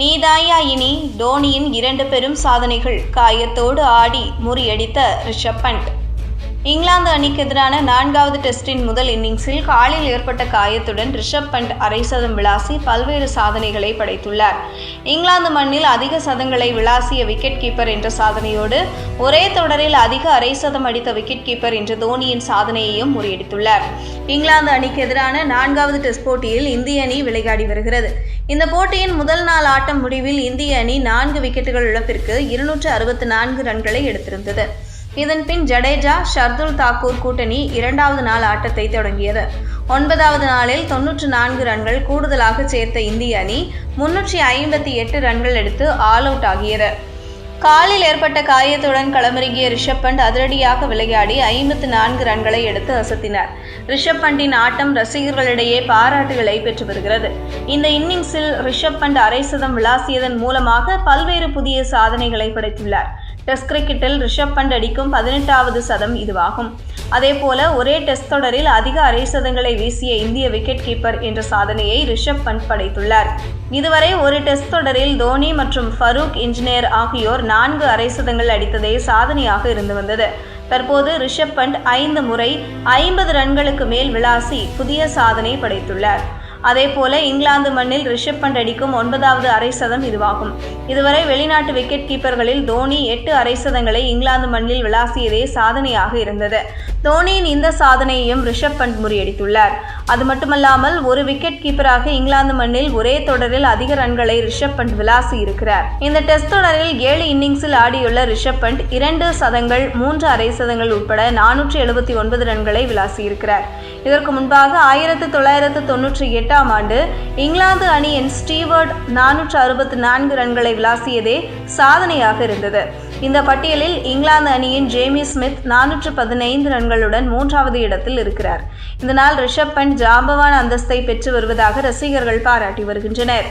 நீதாயா இனி தோனியின் இரண்டு பெரும் சாதனைகள். காயத்தோடு ஆடி முறியடித்த ரிஷப் பண்ட் இங்கிலாந்து அணிக்கு எதிரான நான்காவது டெஸ்டின் முதல் இன்னிங்ஸில் காலில் ஏற்பட்ட காயத்துடன் ரிஷப் பண்ட் அரை சதம் விளாசி பல்வேறு சாதனைகளை படைத்துள்ளார். இங்கிலாந்து மண்ணில் அதிக சதங்களை விளாசிய விக்கெட் கீப்பர் என்ற சாதனையோடு ஒரே தொடரில் அதிக அரை சதம் அடித்த விக்கெட் கீப்பர் என்ற தோனியின் சாதனையையும் முறியடித்துள்ளார். இங்கிலாந்து அணிக்கு எதிரான நான்காவது டெஸ்ட் போட்டியில் இந்திய அணி விளையாடி வருகிறது. இந்த போட்டியின் முதல் நாள் ஆட்டம் முடிவில் இந்திய அணி நான்கு விக்கெட்டுகள் இழப்பிற்கு இருநூற்று அறுபத்தி நான்கு ரன்களை எடுத்திருந்தது. இதன் பின் ஜடேஜா ஷர்துல் தாக்கூர் கூட்டணி இரண்டாவது நாள் ஆட்டத்தை தொடங்கியது. ஒன்பதாவது நாளில் தொன்னூற்று நான்கு ரன்கள் கூடுதலாக சேர்த்த இந்திய அணி முன்னூற்றி ஐம்பத்தி எட்டு ரன்கள் எடுத்து ஆல் அவுட் ஆகியது. காலில் ஏற்பட்ட காயத்துடன் களமிறங்கிய ரிஷப் பண்ட் அதிரடியாக விளையாடி ஐம்பத்து நான்கு ரன்களை எடுத்து அசத்தினார். ரிஷப் பண்டின் ஆட்டம் ரசிகர்களிடையே பாராட்டுகளை பெற்று வருகிறது. இந்த இன்னிங்ஸில் ரிஷப் பண்ட் அரை சதம் விளாசியதன் மூலமாக பல்வேறு புதிய சாதனைகளை படைத்துள்ளார். டெஸ்ட் கிரிக்கெட்டில் ரிஷப் பண்ட் அடிக்கும் பதினெட்டாவது சதம் இதுவாகும். அதேபோல ஒரே டெஸ்ட் தொடரில் அதிக அரை சதங்களை வீசிய இந்திய விக்கெட் கீப்பர் என்ற சாதனையை ரிஷப் பண்ட் படைத்துள்ளார். இதுவரை ஒரு டெஸ்ட் தொடரில் தோனி மற்றும் ஃபரூக் இன்ஜினியர் ஆகியோர் நான்கு அரை சதங்கள் அடித்ததே சாதனையாக இருந்து வந்தது. தற்போது ரிஷப் பண்ட் ஐந்து முறை ஐம்பது ரன்களுக்கு மேல் விளாசி புதிய சாதனை படைத்துள்ளார். அதே போல இங்கிலாந்து மண்ணில் ரிஷப் பண்ட் அடிக்கும் ஒன்பதாவது அரை சதம் இதுவாகும். இதுவரை வெளிநாட்டு விக்கெட் கீப்பர்களில் தோனி எட்டு அரை சதங்களை இங்கிலாந்து மண்ணில் விளாசியதே சாதனையாக இருந்தது. தோனியின் இந்த சாதனையையும் ரிஷப் பண்ட் முறியடித்துள்ளார். அது மட்டுமல்லாமல் ஒரு விக்கெட் கீப்பராக இங்கிலாந்து மண்ணில் ஒரே தொடரில் அதிக ரன்களை ரிஷப் பண்ட் விளாசி இருக்கிறார். இந்த டெஸ்ட் தொடரில் ஏழு இன்னிங்ஸில் ஆடியுள்ள ரிஷப் பண்ட் இரண்டு சதங்கள் மூன்று அரை சதங்கள் உட்பட நானூற்றி எழுபத்தி ஒன்பது ரன்களை விளாசியிருக்கிறார் இதற்கு முன்பாக ஆயிரத்து தொள்ளாயிரத்து தொன்னூற்றி எட்டாம் ஆண்டு இங்கிலாந்து அணியின் ஸ்டீவர்ட் நானூற்று அறுபத்தி நான்கு ரன்களை விளாசியதே சாதனையாக இருந்தது. இந்த பட்டியலில் இங்கிலாந்து அணியின் ஜேமி ஸ்மித் நானூற்று பதினைந்து ரன்களுடன் மூன்றாவது இடத்தில் இருக்கிறார். இதனால் ரிஷப் பண்ட் ஜாம்பவான் அந்தஸ்தை பெற்று வருவதாக ரசிகர்கள் பாராட்டி வருகின்றனர்.